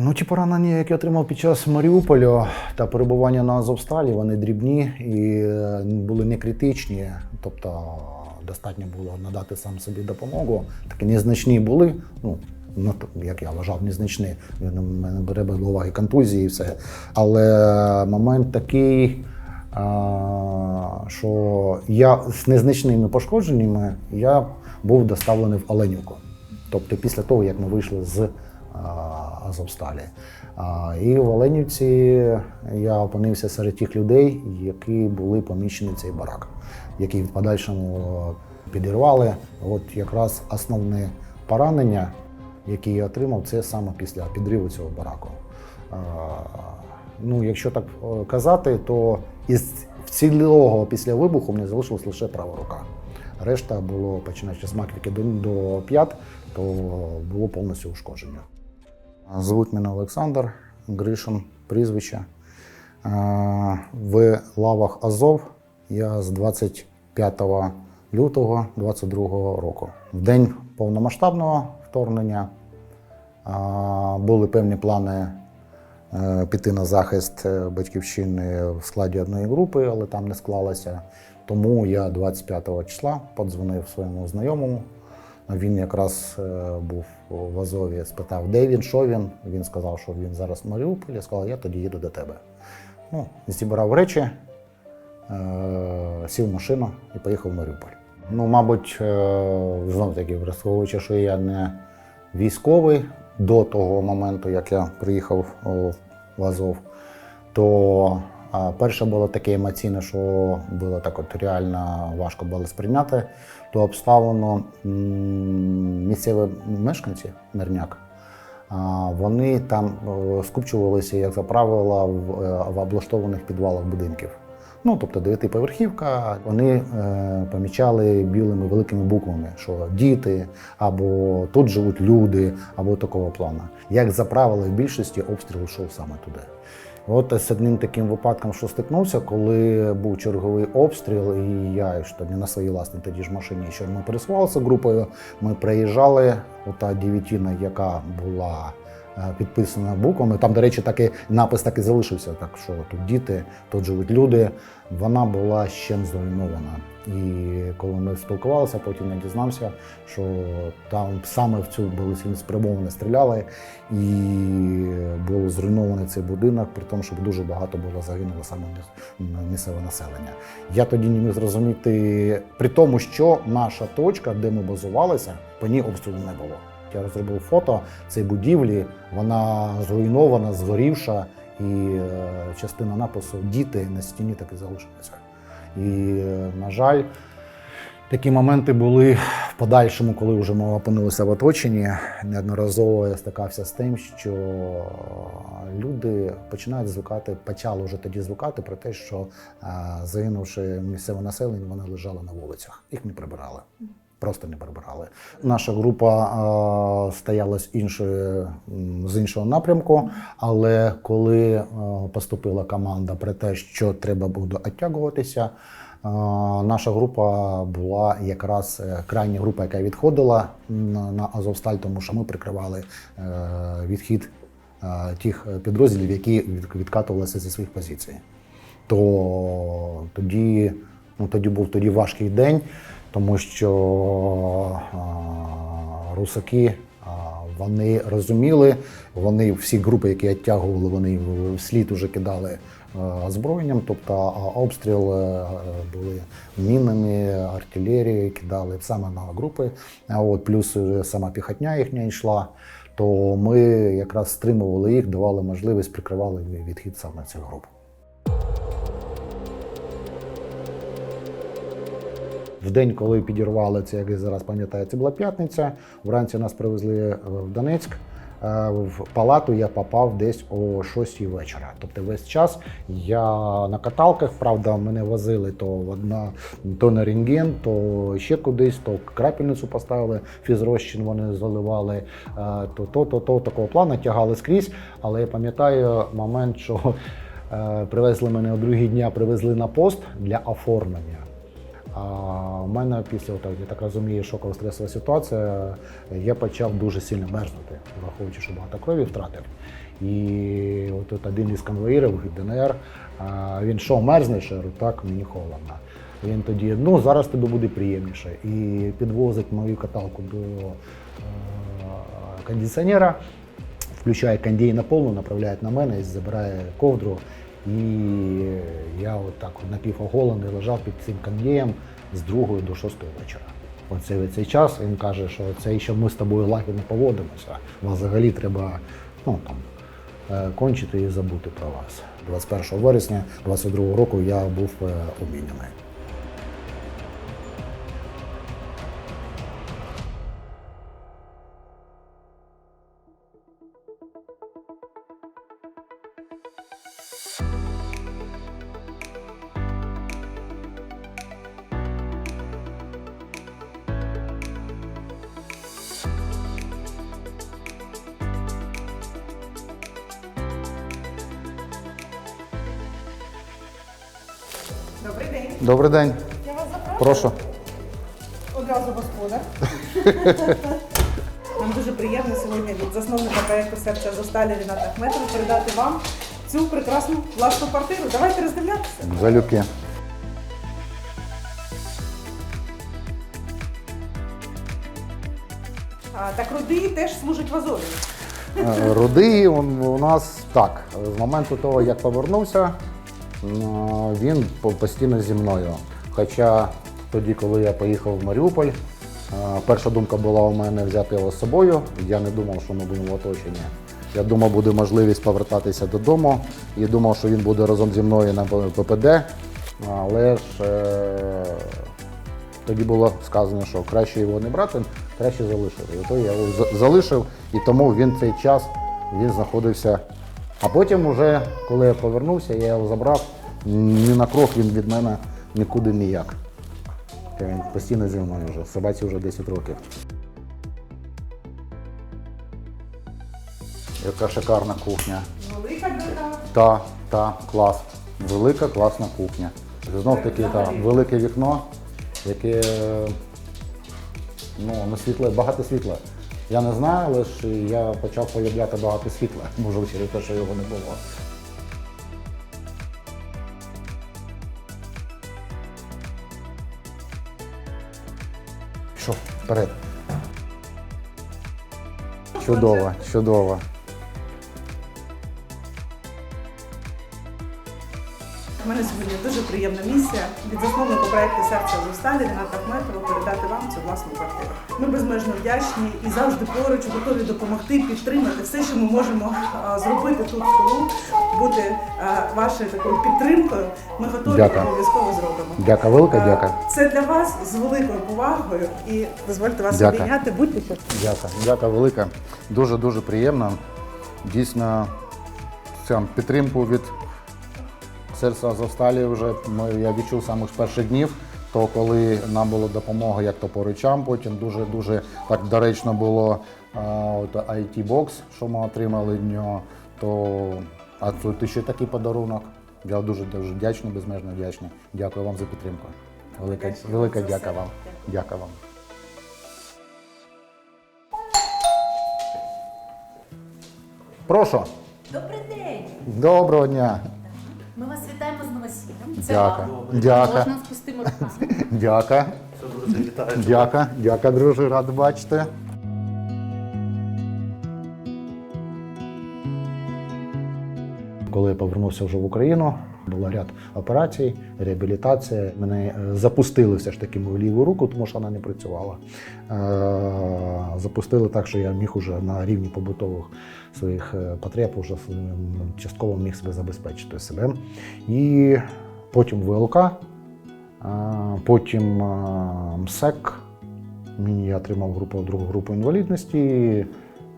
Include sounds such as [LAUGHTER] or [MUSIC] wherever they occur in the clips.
Ну, ті поранення, які отримав під час Маріуполя та перебування на Азовсталі, вони дрібні і е, були не критичні. Тобто достатньо було надати сам собі допомогу. Такі незначні були. Ну, ну, як я вважав, незначні. Він мене бере до уваги контузії і все. Але момент такий, а, що я з незначними пошкодженнями я був доставлений в Оленівку. Тобто після того, як ми вийшли з Азовсталі. І в Оленівці я опинився серед тих людей, які були поміщені цей барак, які в подальшому підірвали. От якраз основне поранення, яке я отримав, це саме після підриву цього бараку. Ну, якщо так е, казати, то із цілого після вибуху мені залишилась лише права рука. Решта було починаючи з маківки до п'ят, то було повністю ушкодження. Звуть мене Олександр Гришин, прізвище. В лавах Азов я з 25 лютого 22 року. В день повномасштабного вторгнення були певні плани е, піти на захист е, батьківщини в складі одної групи, але там не склалося. Тому я 25 числа подзвонив своєму знайомому. Він якраз е, був в Азові, спитав, де він, що він. Він сказав, що він зараз в Маріуполі. Я сказав, я тоді їду до тебе. Ну, зібрав речі, е, сів в машину і поїхав в Маріуполь. Ну, мабуть, е, знов таки, враховуючи, що я не військовий до того моменту, як я приїхав в Азов, то перше було таке емоційне, що було так от реально важко було сприйняти ту обставину. М, Місцеві мешканці Мирняк, вони там е, скупчувалися, як за правило, е, в облаштованих підвалах будинків. Ну, тобто дев'ятиповерхівка, вони е, помічали білими великими буквами, що діти, або тут живуть люди, або такого плану. Як за правило, в більшості обстріл йшов саме туди. От з одним таким випадком, що стикнувся, коли був черговий обстріл, і я що не на своїй власній тоді ж машині, що ми пересувалися групою, ми приїжджали, ота дівітіна, яка була підписана буквами. Там, до речі, такий напис так і залишився, так що тут діти, тут живуть люди. Вона була ще зруйнована. І коли ми спілкувалися, потім я дізнався, що там саме в цю були цілеспрямовано стріляли, і був зруйнований цей будинок, при тому, що дуже багато було загинуло саме місцеве населення. Я тоді не міг зрозуміти, при тому, що наша точка, де ми базувалися, по ній обстрілу не було. Я розробив фото цієї будівлі, вона зруйнована, згорівша, і е, частина напису Діти на стіні так і залишилася. І, е, на жаль, такі моменти були в подальшому, коли вже ми опинилися в оточенні. Неодноразово я стикався з тим, що люди починають звикати, почали вже тоді звикати про те, що е, загинувши місцеве населення, вони лежали на вулицях. Їх не прибирали. Просто не прибирали. Наша група е, стояла з іншої з іншого напрямку, але коли е, поступила команда про те, що треба буде оттягуватися, е, наша група була якраз крайня група, яка відходила на, Азовсталь, тому що ми прикривали е, відхід тих підрозділів, які відкатувалися зі своїх позицій то тоді, ну, тоді був тоді важкий день, тому що русаки вони розуміли, вони всі групи, які відтягували, вони вслід уже кидали озброєнням, тобто обстріл е, були мінами, артилерією, кидали саме на групи. А от плюс сама піхотня їхня йшла. То ми якраз стримували їх, давали можливість, прикривали відхід саме цих груп. В день, коли підірвали це, як я зараз пам'ятаю, це була п'ятниця. Вранці нас привезли е, в Донецьк. Е, В палату я попав десь о 6 вечора. Тобто весь час я на каталках, правда, мене возили то в одна, то на рентген, то ще кудись, то крапельницю поставили, фізрозчин вони заливали, е, то то, то, то такого плану тягали скрізь. Але я пам'ятаю момент, що привезли мене о другий дня, привезли на пост для оформлення. А у мене після, отак, я так розумію, шокова стресова ситуація, я почав дуже сильно мерзнути, враховуючи, що багато крові втратив. І от, один із конвоїрів ДНР, він що, мерзнеш? Я так, мені холодно. Він тоді, ну зараз тобі буде приємніше. І підвозить мою каталку до е, кондиціонера, включає кондей на повну, направляє на мене і забирає ковдру. І я отак от напівоголений лежав під цим кондеєм з другої до шостої вечора. Оце цей час він каже, що це ще ми з тобою лагідно поводимося. Вам взагалі треба ну, там, е, кончити і забути про вас. 21 вересня 22 року я був е, Добрий день. Я вас запрошую. прошу. Одразу господар. [LAUGHS] Нам дуже приємно сьогодні від засновника проєкту серця Зосталі Ріната Ахметова передати вам цю прекрасну власну квартиру. Давайте роздивлятися. Залюбки. А, так руди теж служать в Азові. Е, у нас так. З моменту того, як повернувся, він постійно зі мною. Хоча тоді, коли я поїхав в Маріуполь, е, перша думка була у мене взяти його з собою. Я не думав, що ми будемо в оточенні. Я думав, буде можливість повертатися додому і думав, що він буде разом зі мною на ППД. Але ж е, тоді було сказано, що краще його не брати, краще залишити. І то я його залишив, і тому він цей час він знаходився. А потім, вже, коли я повернувся, я його забрав, ні на крок він від мене нікуди ніяк. Він постійно зі мною вже, собаці вже 10 років. Яка шикарна кухня. Велика дата. Та, та, клас. Велика, класна кухня. Знов таки та, велике вікно, яке ну, на світле, багато світла. Я не знаю, але ж я почав полюбляти багато світла, [LAUGHS] може через те, що його не було. Що, вперед. Чудово, чудово. У мене сьогодні дуже приємна місія від засновника проєкту серця Зосталі Ріната Ахметова передати вам цю власну квартиру. Ми безмежно вдячні і завжди поруч готові допомогти, підтримати все, що ми можемо зробити тут в тилу, бути вашою такою підтримкою. Ми готові обов'язково зробимо. Дяка велика, дяка. Це для вас з великою повагою і дозвольте вас Дякую. обійняти. Будьте щасливі. Дяка, дяка велика. Дуже дуже приємно. Дійсно, цю підтримку від серця Азовсталі вже ми, я відчув самих з перших днів. То коли нам було допомога як топоричам, потім дуже дуже так доречно було it бокс що ми отримали від нього. То а тут ще такий подарунок. Я дуже дуже вдячний, безмежно вдячний. Дякую вам за підтримку. Велика, Дякую велика дяка вам. Дякую вам. Прошу. Добрий день! Доброго дня. Це Дяка. вам. Дяка. Можна з пустими руками. [LAUGHS] Дяка. Дяка. Дяка, друже, рад бачити. Коли я повернувся вже в Україну, було ряд операцій, реабілітація. Мене е, запустили все ж таки мою ліву руку, тому що вона не працювала. Е, Запустили так, що я міг уже на рівні побутових своїх е, потреб уже частково міг себе забезпечити себе. І потім ВЛК, Потім а, МСЕК. Мені я отримав групу, другу групу інвалідності.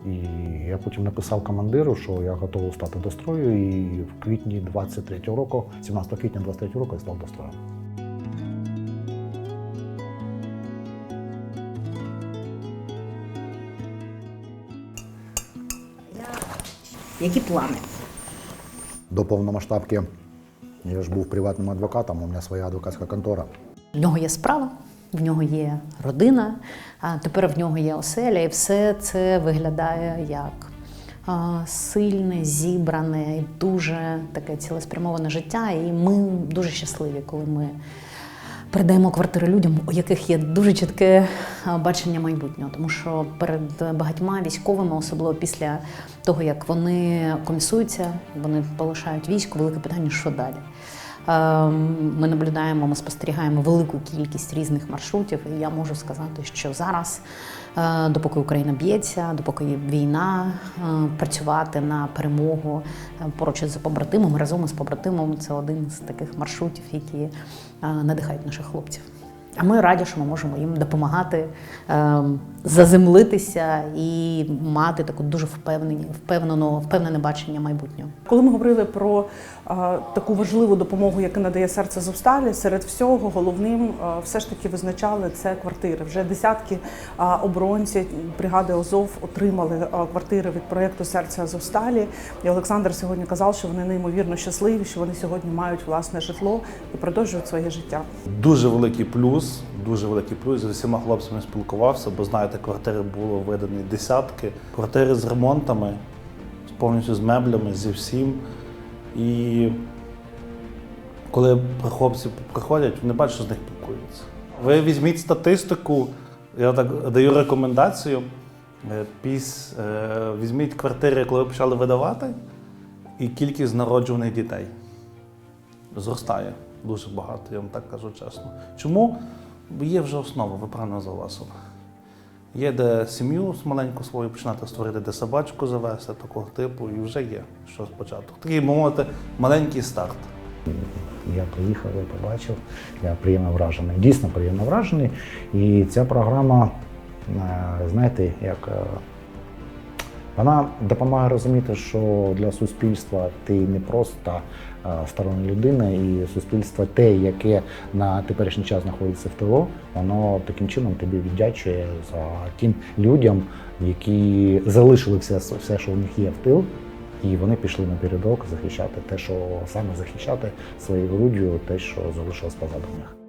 І я потім написав командиру, що я готовий стати до строю. І в квітні 23-го року, 17 квітня 23-го року я став до строю. Які плани? До повномасштабки я ж був приватним адвокатом, у мене своя адвокатська контора. В нього є справа, в нього є родина, а тепер в нього є оселя, і все це виглядає як сильне, зібране дуже таке цілеспрямоване життя. І ми дуже щасливі, коли ми передаємо квартири людям, у яких є дуже чітке бачення майбутнього. Тому що перед багатьма військовими, особливо після того, як вони комісуються, вони полишають військо, велике питання, що далі. Ем, Ми наблюдаємо, ми спостерігаємо велику кількість різних маршрутів, і я можу сказати, що зараз, е, допоки Україна б'ється, допоки війна, е, працювати на перемогу е, поруч із побратимом, разом із побратимом це один з таких маршрутів, які надихають наших хлопців. А ми раді, що ми можемо їм допомагати ем, заземлитися і мати таку дуже впевнені, впевнену, впевнене бачення майбутнього. Коли ми говорили про а, таку важливу допомогу, яку надає серце Зовсталі, серед всього головним а, все ж таки визначали це квартири. Вже десятки а, оборонців бригади Азов отримали а, квартири від проєкту Серце Азовсталі. І Олександр сьогодні казав, що вони неймовірно щасливі, що вони сьогодні мають власне житло і продовжують своє життя. Дуже великий плюс, дуже великий плюс. З усіма хлопцями спілкувався, бо знаєте, квартири було видані десятки. Квартири з ремонтами, повністю з меблями, зі всім. І коли хлопці приходять, вони бачать, що з них пікуються. Ви візьміть статистику, я так даю рекомендацію. е, Піс, е, візьміть квартири, коли ви почали видавати, і кількість народжуваних дітей зростає дуже багато, я вам так кажу чесно. Чому? Є вже основа, ви правильно зауважили. Є де сім'ю маленьку свою починати створити, де собачку завести, такого типу, і вже є що спочатку. Такий, мовити, маленький старт. Я приїхав, я побачив, я приємно вражений. Дійсно приємно вражений. І ця програма, е, знаєте, як е, вона допомагає розуміти, що для суспільства ти не просто е, стороння людина, і суспільство те, яке на теперішній час знаходиться в ТО, воно таким чином тобі віддячує за тим людям, які залишили все, все, що у них є в тил, і вони пішли на передок захищати те, що саме захищати своєю груддю, те, що залишилось позаду них.